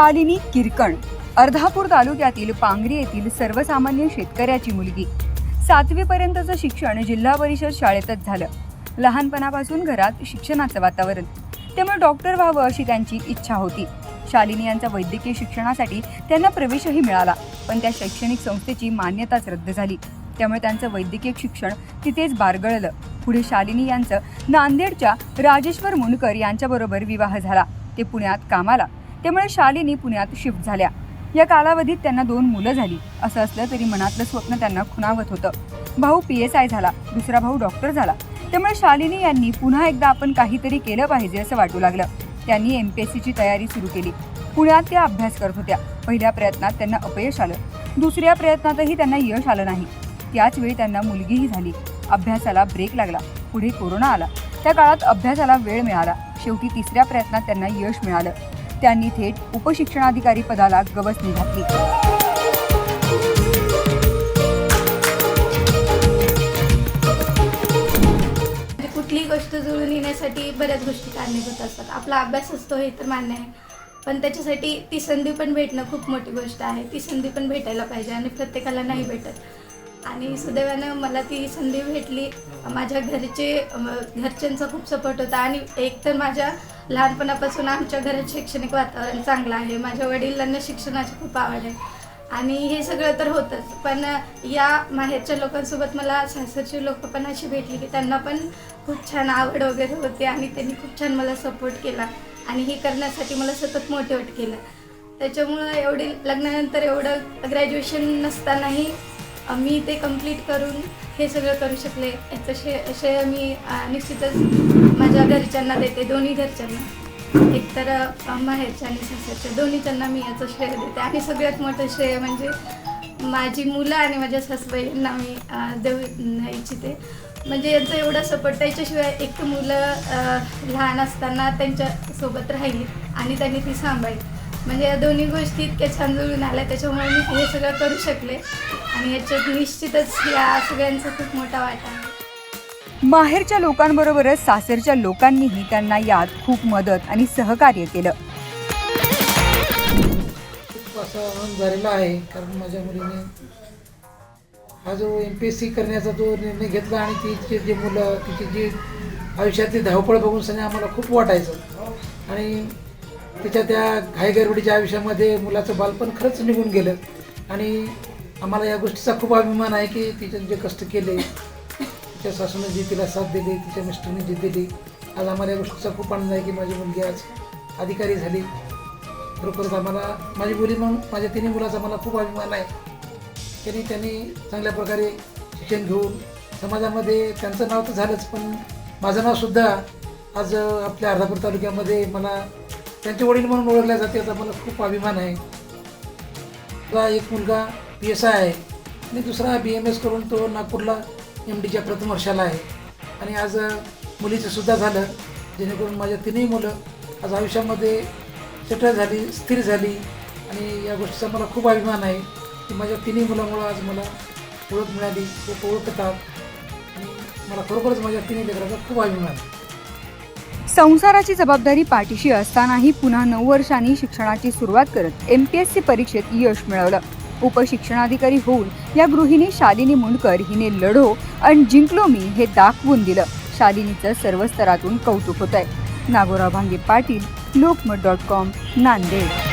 शालिनी किरकण अर्धापूर तालुक्यातील पांगरी येथील सर्वसामान्य शेतकऱ्याची मुलगी. सातवीपर्यंतचं शिक्षण जिल्हा परिषद शाळेतच झालं. लहानपणापासून घरात शिक्षणाचं वातावरण. त्यामुळे डॉक्टर व्हावं अशी त्यांची इच्छा होती. शालिनी यांचा वैद्यकीय शिक्षणासाठी त्यांना प्रवेशही मिळाला पण त्या शैक्षणिक संस्थेची मान्यताच रद्द झाली. त्यामुळे त्यांचं वैद्यकीय शिक्षण तिथेच बारगळलं. पुढे शालिनी यांचं नांदेडच्या राजेश्वर मुनकर यांच्याबरोबर विवाह झाला. ते पुण्यात कामाला त्यामुळे शालिनी पुण्यात शिफ्ट झाल्या. या कालावधीत त्यांना दोन मुलं झाली. असं असलं तरी मनातलं स्वप्न त्यांना खुणावत होतं. भाऊ पी एस आय झाला. दुसरा भाऊ डॉक्टर झाला. त्यामुळे शालिनी यांनी पुन्हा एकदा आपण काहीतरी केलं पाहिजे असं वाटू लागलं. त्यांनी एम पी एस सीची तयारी सुरू केली. पुण्यात त्या अभ्यास करत होत्या. पहिल्या प्रयत्नात त्यांना अपयश आलं. दुसऱ्या प्रयत्नातही त्यांना यश आलं नाही. त्याच वेळी त्यांना मुलगीही झाली. अभ्यासाला ब्रेक लागला. पुढे कोरोना आला. त्या काळात अभ्यासाला वेळ मिळाला. शेवटी तिसऱ्या प्रयत्नात त्यांना यश मिळालं. त्यांनी थेट उपशिक्षणाधिकारी पदाला गवसणी घातली. म्हणजे कुठलीही गोष्ट जुळून येण्यासाठी बऱ्याच गोष्टी कारणीभूत असतात. आपला अभ्यास असतो हे तर मान्य आहे. पण त्याच्यासाठी ती संधी पण भेटणं खूप मोठी गोष्ट आहे. ती संधी पण भेटायला पाहिजे आणि प्रत्येकाला नाही भेटत. आणि सुदैवानं मला ती संधी भेटली. माझ्या घरचे घरच्यांचा खूप सपोर्ट होता आणि एक तर माझ्या लहानपणापासून आमच्या घरात शैक्षणिक वातावरण चांगलं आहे. माझ्या वडिलांना शिक्षणाची खूप आवड आहे. आणि हे सगळं तर होतंच. पण या माहेरच्या लोकांसोबत मला सासरची लोक पण अशी भेटली की त्यांना पण खूप छान आवड वगैरे होती आणि त्यांनी खूप छान मला सपोर्ट केला आणि हे करण्यासाठी मला सतत मोटिवेट केलं. त्याच्यामुळं एवढी लग्नानंतर एवढं ग्रॅज्युएशन नसतानाही मी ते कंप्लीट करून हे सगळं करू शकले. याचं शे श्रेय मी निश्चितच माझ्या घरच्यांना देते दोन्ही घरच्यांना. एकतर माहेरच्या आणि सासरच्या दोन्हीच्यांना मी याचं श्रेय देते. आणि सगळ्यात मोठं श्रेय म्हणजे माझी मुलं आणि माझ्या सासूबाईंना मी देऊ इच्छिते. म्हणजे यांचं एवढा सपोर्ट त्याच्याशिवाय एक तर मुलं लहान असताना त्यांच्यासोबत राहिली आणि त्यांनी ती सांभाळली. म्हणजे या दोन्ही गोष्टी इतक्या छान जुळून आल्या त्याच्यामुळे मी हे सगळं करू शकले. आणि याच्यात निश्चितच या सगळ्यांचा खूप मोठा वाटा आहे. माहेरच्या लोकांबरोबरच सासरच्या लोकांनीही त्यांना यात खूप मदत आणि सहकार्य केलं. खूप असा आनंद झालेला आहे कारण माझ्या मुलीने हा जो एम पी एस सी करण्याचा जो निर्णय घेतला आणि तिचे जे मुलं तिची जी आयुष्यातली धावपळ बघून सगळं आम्हाला खूप वाटायचं. आणि तिच्या त्या घाईगरबडीच्या आयुष्यामध्ये मुलाचं बालपण खरंच निघून गेलं. आणि आम्हाला या गोष्टीचा खूप अभिमान आहे की तिचे जे कष्ट केले तिच्या सासूने जी तिला साथ दिली तिच्या मिस्टरने जी दिली आज आम्हाला या गोष्टीचा खूप आनंद आहे की माझी मुलगी आज अधिकारी झाली. खरोखरच आम्हाला माझी मुली म्हणून माझ्या तिन्ही मुलाचा मला खूप अभिमान आहे. त्यांनी त्यांनी चांगल्या प्रकारे शिक्षण घेऊन समाजामध्ये त्यांचं नाव तर झालंच पण माझं नावसुद्धा आज आपल्या अर्धापूर तालुक्यामध्ये मला त्यांचे वडील म्हणून ओळखल्या जाते. याचा मला खूप अभिमान आहे. माझा एक मुलगा पी एस आय आहे. आणि दुसरा बी एम एस करून तो नागपूरला एम डीच्या प्रथम वर्षाला आहे. आणि आज मुलीचं सुद्धा झालं. जेणेकरून माझ्या तिन्ही मुलं आज आयुष्यामध्ये सेटल झाली स्थिर झाली. आणि या गोष्टीचा मला खूप अभिमान आहे की माझ्या तिन्ही मुलामुळं आज मला ओळख मिळाली. लोक ओळखतात. आणि मला खरोखरच माझ्या तिन्ही लेकराचा खूप अभिमान आहे. संसाराची जबाबदारी पाठीशी असतानाही पुन्हा नऊ वर्षांनी शिक्षणाची सुरुवात करत एम पी एस सी परीक्षेत यश मिळवलं. उपशिक्षणाधिकारी होऊन या गृहिणी शालिनी मुंडकर हिने लढो आणि जिंकलो मी हे दाखवून दिलं. शालिनीचं सर्व स्तरातून कौतुक होत आहे नागोराव भांगे पाटील लोकमत डॉट कॉम नांदेड.